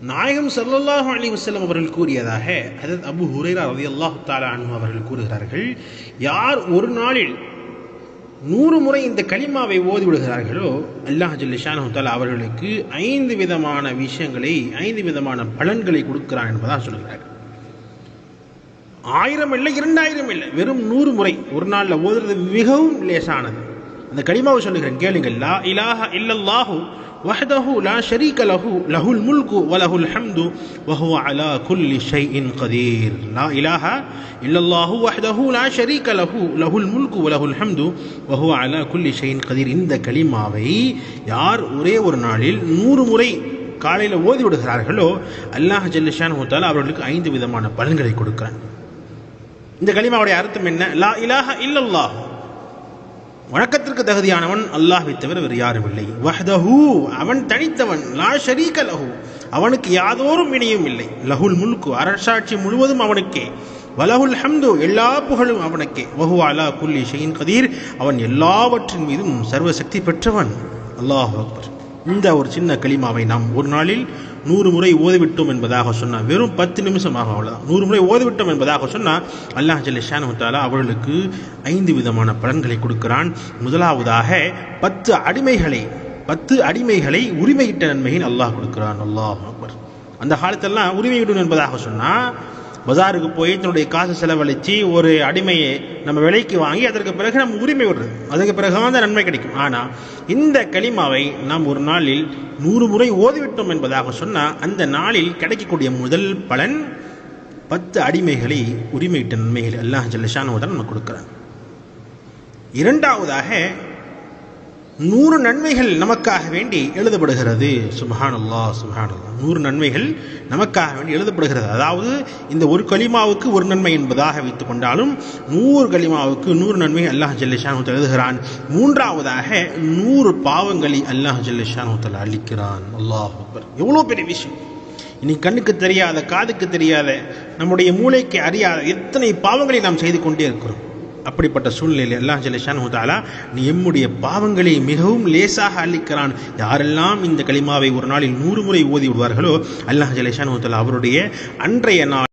நாயகம் ஸல்லல்லாஹு அலி வஸல்லம் அவர்கள் கூறியதாக அதாவது அபு ஹுரைரா ரலியல்லாஹு தாலா அனு அவர்கள் கூறுகிறார்கள் யார் ஒரு நாளில் நூறு முறை இந்த களிமாவை ஓதி விடுகிறார்களோ அல்லாஹ் ஜல்லிஷானு தாலா அவர்களுக்கு ஐந்து விதமான விஷயங்களை ஐந்து விதமான பலன்களை கொடுக்கிறான் என்பதாக சொல்கிறார்கள். ஆயிரம் இல்லை இரண்டாயிரம் இல்லை வெறும் நூறு முறை ஒரு நாளில் ஓதுறது மிகவும் லேசானது. அந்த களிமாவை சொல்லுகிறேன் கேளுங்கள் லா இலாஹ இல்லல்லாஹூ வஹதஹு லா ஷரீக லஹு லஹுல் முல்கு வலஹுல் ஹம்து வஹுவ அலா குல்லி ஷைஇன் கதீர் லா இலாஹ இல்லல்லாஹு வஹதஹு லா ஷரீக லஹு லஹுல் முல்கு வலஹுல் ஹம்து வஹுவ அலா குல்லி ஷைஇன் கதீர் இந்த கலிமாவை யார் ஒரே ஒரு நாளில் நூறு முறை காலையில் ஓதி விடுகிறார்களோ அல்லாஹ் ஜல்லிஷான் ஹூத்தால் அவர்களுக்கு ஐந்து விதமான பலன்களை கொடுக்கிறான் இந்த கலிமாவுடைய அர்த்தம் என்ன லா இலாஹ இல்லல்லாஹ் வணக்கத்திற்கு தகுதியானவன் அல்லாஹை தவிர வேறு யாரும் இல்லை. வஹ்தஹு அவன் தனித்தவன் லா ஷரீக லஹு. அவனுக்கு யாதோரும் இணையும் இல்லை. லஹுல் முல்கு அரசாட்சி முழுவதும் அவனுக்கே. வலஹுல் ஹம்து எல்லா புகழும் அவனுக்கே. வஹு அலா குல்லி ஷெயின் கதீர் அவன் எல்லாவற்றின் மீதும் சர்வசக்தி பெற்றவன். அல்லாஹ் அக்பர். இந்த ஒரு சின்ன களிமாவை நாம் ஒரு நாளில் நூறு முறை ஓதிவிட்டோம் என்பதாக சொன்னால் வெறும் பத்து நிமிஷம் ஆகும் அவ்வளோதான் நூறு முறை ஓதிவிட்டோம் என்பதாக சொன்னால் அல்லாஹ் ஜல்லிஷானு தாலா அவர்களுக்கு ஐந்து விதமான பலன்களை கொடுக்கிறான். முதலாவதாக பத்து அடிமைகளை பத்து அடிமைகளை உரிமையிட்ட நன்மையின் அல்லாஹ் கொடுக்கிறான். அல்லாஹ் அக்பர். அந்த காலத்தெல்லாம் உரிமையிடும் என்பதாக சொன்னால் பஜாருக்கு போய் தன்னுடைய காசு செலவழித்து ஒரு அடிமையை நம்ம விலைக்கு வாங்கி அதற்கு பிறகு நம்ம உரிமை விடுறது. அதற்கு பிறகு தான் நன்மை கிடைக்கும். ஆனால் இந்த களிமாவை நாம் ஒரு நாளில் நூறு முறை ஓதிவிட்டோம் என்பதாக சொன்னால் அந்த நாளில் கிடைக்கக்கூடிய முதல் பலன் பத்து அடிமைகளை உரிமையிட்ட நன்மைகள் அல்லாஹ் ஜல்லஷானுவதான் நம்ம கொடுக்குறாங்க இரண்டாவதாக நூறு நன்மைகள் நமக்காக வேண்டி எழுதப்படுகிறது. சுபஹானல்லா சுபஹானல்லா நூறு நன்மைகள் நமக்காக வேண்டி எழுதப்படுகிறது. அதாவது இந்த ஒரு கலிமாவுக்கு ஒரு நன்மை என்பதாக வைத்துக் கொண்டாலும் நூறு கலிமாவுக்கு நூறு நன்மை அல்லாஹ் ஜல்லிஷானுத்தல் எழுதுகிறான். மூன்றாவதாக நூறு பாவங்களை அல்லாஹ் ஜல்லிஷானுத்தல் அளிக்கிறான் அல்லாஹ் அக்பர். எவ்வளோ பெரிய விஷயம். இனி கண்ணுக்கு தெரியாத காதுக்கு தெரியாத நம்முடைய மூளைக்கு அறியாத எத்தனை பாவங்களை நாம் செய்து கொண்டே இருக்கிறோம். அப்படிப்பட்ட சூழ்நிலையில் அல்லாஹ் ஜலிஷான் ஹுதாலா நீ எம்முடைய பாவங்களை மிகவும் லேசாக அளிக்கிறான் யாரெல்லாம் இந்த களிமாவை ஒரு நாளில் நூறு முறை ஓதி விடுவார்களோ அல்லாஹ் ஜலிஷான் அவருடைய அன்றைய நாள்